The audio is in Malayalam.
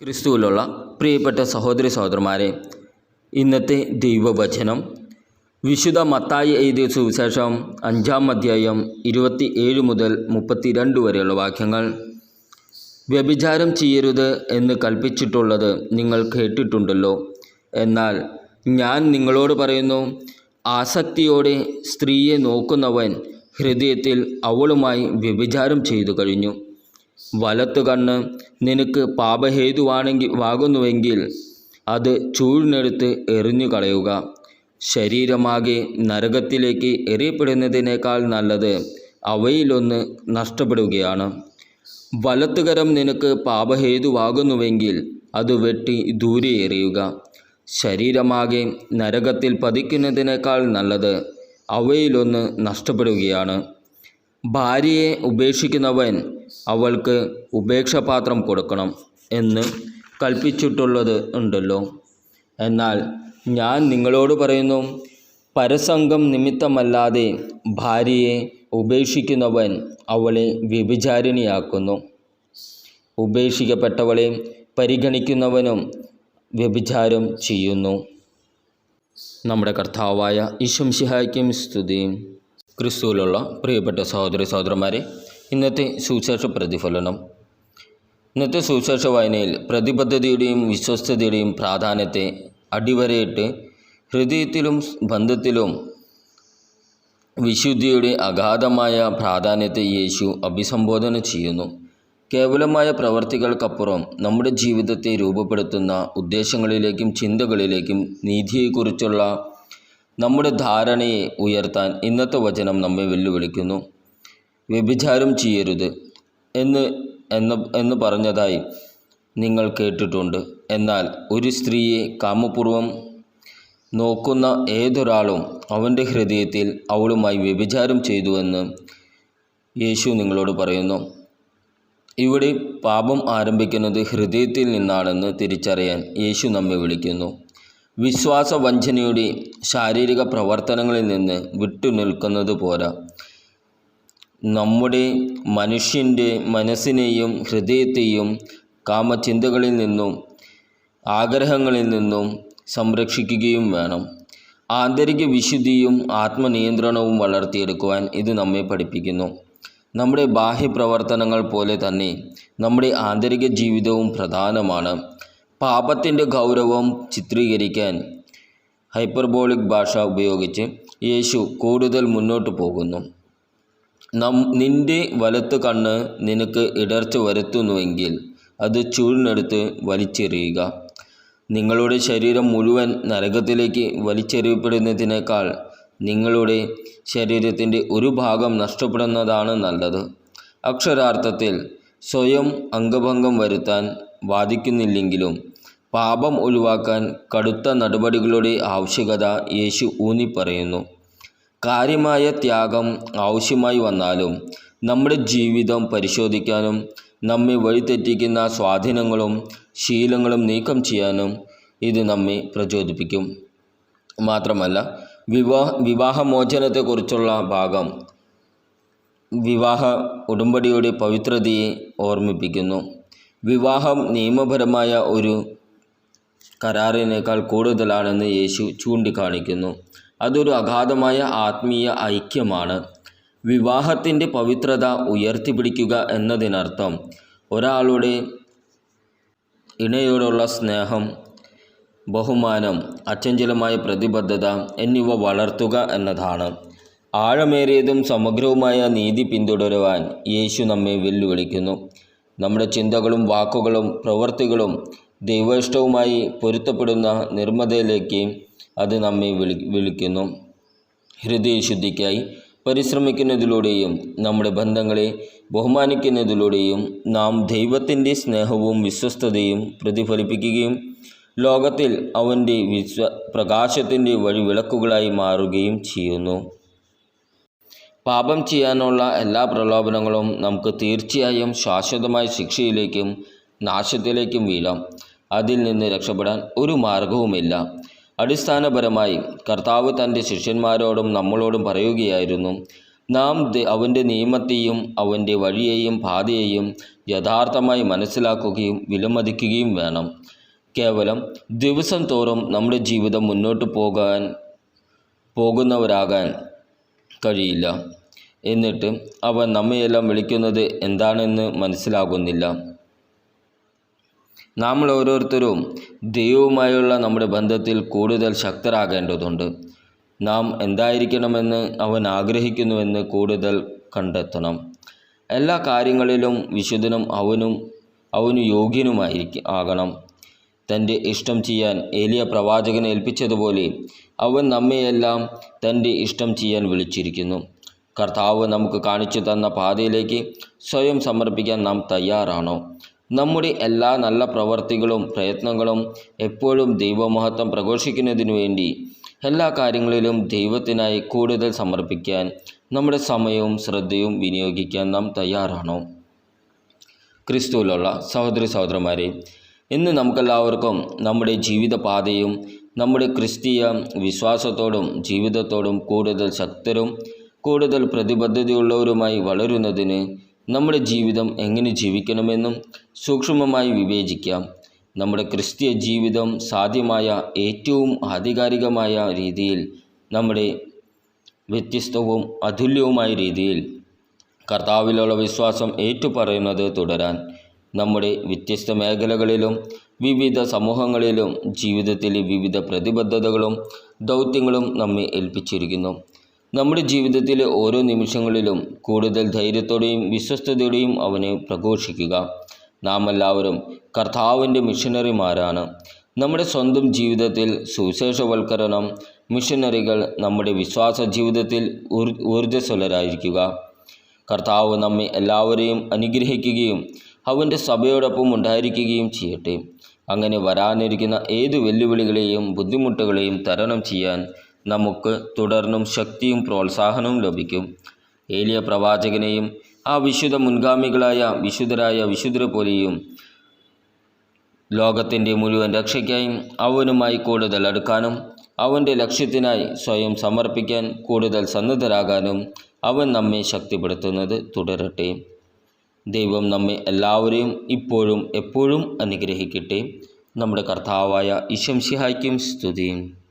ക്രിസ്തുവിലുള്ള പ്രിയപ്പെട്ട സഹോദരി സഹോദരന്മാരെ ഇന്നത്തെ ദൈവവചനം വിശുദ്ധ മത്തായി എഴുതിയ സുവിശേഷം അഞ്ചാം അധ്യായം ഇരുപത്തി ഏഴ് മുതൽ മുപ്പത്തിരണ്ട് വരെയുള്ള വാക്യങ്ങൾ. വ്യഭിചാരം ചെയ്യരുത് എന്ന് കൽപ്പിച്ചിട്ടുള്ളത് നിങ്ങൾ കേട്ടിട്ടുണ്ടല്ലോ. എന്നാൽ ഞാൻ നിങ്ങളോട് പറയുന്നു ആസക്തിയോടെ സ്ത്രീയെ നോക്കുന്നവൻ ഹൃദയത്തിൽ അവളുമായി വ്യഭിചാരം ചെയ്തു കഴിഞ്ഞു. വലത്തു കണ്ണ് നിനക്ക് പാപഹേതുവാണെങ്കിൽ വാകുന്നുവെങ്കിൽ അത് ചൂഴ്ന്നെടുത്ത് എറിഞ്ഞു കളയുക ശരീരമാകെ നരകത്തിലേക്ക് എറിയപ്പെടുന്നതിനേക്കാൾ നല്ലത് അവയിലൊന്ന് നഷ്ടപ്പെടുകയാണ്. വലത്തുകരം നിനക്ക് പാപഹേതുവാകുന്നുവെങ്കിൽ അത് വെട്ടി ദൂരെ എറിയുക. ശരീരമാകെ നരകത്തിൽ പതിക്കുന്നതിനേക്കാൾ നല്ലത് അവയിലൊന്ന് നഷ്ടപ്പെടുകയാണ്. ഭാര്യയെ ഉപേക്ഷിക്കുന്നവൻ അവൾക്ക് ഉപേക്ഷാപാത്രം കൊടുക്കണം എന്ന് കൽപ്പിച്ചിട്ടുള്ളത് ഉണ്ടല്ലോ. എന്നാൽ ഞാൻ നിങ്ങളോട് പറയുന്നു പരസംഗം നിമിത്തമല്ലാതെ ഭാര്യയെ ഉപേക്ഷിക്കുന്നവൻ അവളെ വ്യഭിചാരിണിയാക്കുന്നു. ഉപേക്ഷിക്കപ്പെട്ടവളെ പരിഗണിക്കുന്നവനും വ്യഭിചാരം ചെയ്യുന്നു. നമ്മുടെ കർത്താവായ ഈശംഷിഹായ്ക്കും സ്തുതിയും. ക്രിസ്തുവിലുള്ള പ്രിയപ്പെട്ട സഹോദരി സഹോദരന്മാരെ ഇന്നത്തെ സുവിശേഷ പ്രതിഫലനം. ഇന്നത്തെ സുവിശേഷ വായനയിൽ പ്രതിബദ്ധതയുടെയും വിശ്വസ്തതയുടെയും പ്രാധാന്യത്തെ അടിവരയിട്ട് ഹൃദയത്തിലും ബന്ധത്തിലും വിശുദ്ധിയുടെ അഗാധമായ പ്രാധാന്യത്തെ യേശു അഭിസംബോധന ചെയ്യുന്നു. കേവലമായ പ്രവർത്തികൾക്കപ്പുറം നമ്മുടെ ജീവിതത്തെ രൂപപ്പെടുത്തുന്ന ഉദ്ദേശങ്ങളിലേക്കും ചിന്തകളിലേക്കും നീതിയെക്കുറിച്ചുള്ള നമ്മുടെ ധാരണയെ ഉയർത്താൻ ഇന്നത്തെ വചനം നമ്മെ വെല്ലുവിളിക്കുന്നു. വ്യഭിചാരം ചെയ്യരുത് എന്ന് എന്ന് എന്ന് പറഞ്ഞതായി നിങ്ങൾ കേട്ടിട്ടുണ്ട്. എന്നാൽ ഒരു സ്ത്രീയെ കാമപൂർവം നോക്കുന്ന ഏതൊരാളും അവന്റെ ഹൃദയത്തിൽ അവളുമായി വ്യഭിചാരം ചെയ്തുവെന്ന് യേശു നിങ്ങളോട് പറയുന്നു. ഇവിടെ പാപം ആരംഭിക്കുന്നത് ഹൃദയത്തിൽ നിന്നാണെന്ന് തിരിച്ചറിയാൻ യേശു നമ്മെ വിളിക്കുന്നു. വിശ്വാസ വഞ്ചനയുടെ ശാരീരിക പ്രവർത്തനങ്ങളിൽ നിന്ന് വിട്ടുനിൽക്കുന്നത് പോരാ. നമ്മുടെ മനുഷ്യന്റെ മനസ്സിനെയും ഹൃദയത്തെയും കാമചിന്തകളിൽ നിന്നും ആഗ്രഹങ്ങളിൽ നിന്നും സംരക്ഷിക്കുകയും വേണം. ആന്തരിക വിശുദ്ധിയും ആത്മനിയന്ത്രണവും വളർത്തിയെടുക്കുവാൻ ഇത് നമ്മെ പഠിപ്പിക്കുന്നു. നമ്മുടെ ബാഹ്യ പ്രവർത്തനങ്ങൾ പോലെ തന്നെ നമ്മുടെ ആന്തരിക ജീവിതവും പ്രധാനമാണ്. പാപത്തിന്റെ ഗൗരവം ചിത്രീകരിക്കാൻ ഹൈപ്പർബോളിക് ഭാഷ ഉപയോഗിച്ച് യേശു കൂടുതൽ മുന്നോട്ട് പോകുന്നു. നം നിന്റെ വലത്ത് കണ്ണ് നിനക്ക് ഇടർച്ച വരുത്തുന്നുവെങ്കിൽ അത് ചൂഴ്ന്നെടുത്ത് വലിച്ചെറിയുക. നിങ്ങളുടെ ശരീരം മുഴുവൻ നരകത്തിലേക്ക് വലിച്ചെറിയപ്പെടുന്നതിനേക്കാൾ നിങ്ങളുടെ ശരീരത്തിന്റെ ഒരു ഭാഗം നഷ്ടപ്പെടുന്നതാണ് നല്ലത്. അക്ഷരാർത്ഥത്തിൽ സ്വയം അംഗഭംഗം വരുത്താൻ വാദിക്കുന്നില്ലെങ്കിലും പാപം ഒഴിവാക്കാൻ കടുത്ത നടപടികളുടെ ആവശ്യകത യേശു ഊന്നിപ്പറയുന്നു. കാര്യമായ ത്യാഗം ആവശ്യമായി വന്നാലും നമ്മുടെ ജീവിതം പരിശോധിക്കാനും നമ്മെ വഴിതെറ്റിക്കുന്ന സ്വാധീനങ്ങളും ശീലങ്ങളും നീക്കം ചെയ്യാനും ഇത് നമ്മെ പ്രചോദിപ്പിക്കും. മാത്രമല്ല വിവാഹ വിവാഹമോചനത്തെക്കുറിച്ചുള്ള ഭാഗം വിവാഹ ഉടമ്പടിയുടെ പവിത്രതയെ ഓർമ്മിപ്പിക്കുന്നു. വിവാഹം നിയമപരമായ ഒരു കരാറിനേക്കാൾ കൂടുതലാണെന്ന് യേശു ചൂണ്ടിക്കാണിക്കുന്നു. അതൊരു അഗാധമായ ആത്മീയ ഐക്യമാണ്. വിവാഹത്തിന്റെ പവിത്രത ഉയർത്തിപ്പിടിക്കുക എന്നതിനർത്ഥം ഒരാളുടെ ഇണയോടുള്ള സ്നേഹം ബഹുമാനം അച്ചഞ്ചലമായ പ്രതിബദ്ധത എന്നിവ വളർത്തുക എന്നതാണ്. ആഴമേറിയതും സമഗ്രവുമായ നീതി പിന്തുടരുവാൻ യേശു നമ്മെ വെല്ലുവിളിക്കുന്നു. നമ്മുടെ ചിന്തകളും വാക്കുകളും പ്രവൃത്തികളും ദൈവേഷ്ടവുമായി പൊരുത്തപ്പെടുന്ന നിർമ്മതയിലേക്ക് അത് നമ്മെ വിളി വിളിക്കുന്നു. ഹൃദയശുദ്ധിക്കായി പരിശ്രമിക്കുന്നതിലൂടെയും നമ്മുടെ ബന്ധങ്ങളെ ബഹുമാനിക്കുന്നതിലൂടെയും നാം ദൈവത്തിന്റെ സ്നേഹവും വിശ്വസ്തതയും പ്രതിഫലിപ്പിക്കുകയും ലോകത്തിൽ അവന്റെ വിശ്വ പ്രകാശത്തിന്റെ വഴിവിളക്കുകളായി മാറുകയും ചെയ്യുന്നു. പാപം ചെയ്യാനുള്ള എല്ലാ പ്രലോഭനങ്ങളും നമുക്ക് തീർച്ചയായും ശാശ്വതമായ ശിക്ഷയിലേക്കും നാശത്തിലേക്കും വീഴാം. അതിൽ നിന്ന് രക്ഷപ്പെടാൻ ഒരു മാർഗവുമില്ല. അടിസ്ഥാനപരമായി കർത്താവ് തന്റെ ശിഷ്യന്മാരോടും നമ്മളോടും പറയുകയായിരുന്നു നാം അവന്റെ നിയമത്തെയും അവന്റെ വഴിയെയും പാതയെയും യഥാർത്ഥമായി മനസ്സിലാക്കുകയും വിലമതിക്കുകയും വേണം. കേവലം ദിവസം തോറും നമ്മുടെ ജീവിതം മുന്നോട്ട് പോകാൻ പോകുന്നവരാകാൻ കഴിയില്ല. എന്നിട്ട് അവൻ നമ്മയെല്ലാം വിളിക്കുന്നത് എന്താണെന്ന് മനസ്സിലാകുന്നില്ല. നമ്മൾ ഓരോരുത്തരും ദൈവവുമായുള്ള നമ്മുടെ ബന്ധത്തിൽ കൂടുതൽ ശക്തരാകേണ്ടതുണ്ട്. നാം എന്തായിരിക്കണമെന്ന് അവൻ ആഗ്രഹിക്കുന്നുവെന്ന് കൂടുതൽ കണ്ടെത്തണം. എല്ലാ കാര്യങ്ങളിലും വിശുദ്ധനും അവനും അവന് യോഗ്യനുമായിരിക്കും ആകണം. തന്റെ ഇഷ്ടം ചെയ്യാൻ ഏലിയ പ്രവാചകനെ ഏൽപ്പിച്ചതുപോലെ അവൻ നമ്മയെല്ലാം തന്റെ ഇഷ്ടം ചെയ്യാൻ വിളിച്ചിരിക്കുന്നു. കർത്താവ് നമുക്ക് കാണിച്ചു തന്ന പാതയിലേക്ക് സ്വയം സമർപ്പിക്കാൻ നാം തയ്യാറാണോ? നമ്മുടെ എല്ലാ നല്ല പ്രവർത്തികളും പ്രയത്നങ്ങളും എപ്പോഴും ദൈവമഹത്വം പ്രഘോഷിക്കുന്നതിനു വേണ്ടി എല്ലാ കാര്യങ്ങളിലും ദൈവത്തിനായി കൂടുതൽ സമർപ്പിക്കാൻ നമ്മുടെ സമയവും ശ്രദ്ധയും വിനിയോഗിക്കാൻ നാം തയ്യാറാണോ? ക്രിസ്തുവിലുള്ള സഹോദരി സഹോദരന്മാരെ ഇന്ന് നമുക്കെല്ലാവർക്കും നമ്മുടെ ജീവിതപാതയും നമ്മുടെ ക്രിസ്തീയ വിശ്വാസത്തോടും ജീവിതത്തോടും കൂടുതൽ ശക്തരും കൂടുതൽ പ്രതിബദ്ധതയുള്ളവരുമായി വളരുന്നതിന് നമ്മുടെ ജീവിതം എങ്ങനെ ജീവിക്കണമെന്നും സൂക്ഷ്മമായി വിവേചിക്കാം. നമ്മുടെ ക്രിസ്തീയ ജീവിതം സാധ്യമായ ഏറ്റവും ആധികാരികമായ രീതിയിൽ നമ്മുടെ വ്യത്യസ്തവും അതുല്യവുമായ രീതിയിൽ കർത്താവിലുള്ള വിശ്വാസം ഏറ്റുപറയുന്നത് തുടരാൻ നമ്മുടെ വ്യത്യസ്ത മേഖലകളിലും വിവിധ സമൂഹങ്ങളിലും ജീവിതത്തിലെ വിവിധ പ്രതിബദ്ധതകളും ദൗത്യങ്ങളും നമ്മെ ഏൽപ്പിച്ചിരിക്കുന്നു. നമ്മുടെ ജീവിതത്തിലെ ഓരോ നിമിഷങ്ങളിലും കൂടുതൽ ധൈര്യത്തോടെയും വിശ്വസ്തയോടെയും അവനെ പ്രഘോഷിക്കുക. നാം എല്ലാവരും കർത്താവിന്റെ മിഷനറിമാരാണ്. നമ്മുടെ സ്വന്തം ജീവിതത്തിൽ സുവിശേഷവൽക്കരണം മിഷനറികൾ നമ്മുടെ വിശ്വാസ ജീവിതത്തിൽ ഊർ ഊർജസ്വലരായിരിക്കുക. കർത്താവ് നമ്മെ എല്ലാവരെയും അനുഗ്രഹിക്കുകയും അവന്റെ സഭയോടൊപ്പം ഉണ്ടായിരിക്കുകയും ചെയ്യട്ടെ. അങ്ങനെ വരാനിരിക്കുന്ന ഏത് വെല്ലുവിളികളെയും ബുദ്ധിമുട്ടുകളെയും തരണം ചെയ്യാൻ നമുക്ക് തുടർന്നും ശക്തിയും പ്രോത്സാഹനവും ലഭിക്കും. ഏലിയ പ്രവാചകനെയും ആ വിശുദ്ധ മുൻഗാമികളായ വിശുദ്ധരായ വിശുദ്ധരെ പോലെയും ലോകത്തിന്റെ മുഴുവൻ രക്ഷയ്ക്കായി അവനുമായി കൂടുതൽ അടുക്കാനും അവന്റെ ലക്ഷ്യത്തിനായി സ്വയം സമർപ്പിക്കാൻ കൂടുതൽ സന്നദ്ധരാകാനും അവൻ നമ്മെ ശക്തിപ്പെടുത്തുന്നത് തുടരട്ടെ. ദൈവം നമ്മെ എല്ലാവരെയും ഇപ്പോഴും എപ്പോഴും അനുഗ്രഹിക്കട്ടെ. നമ്മുടെ കർത്താവായ ഇശംസിഹായ്ക്കും സ്തുതിയും.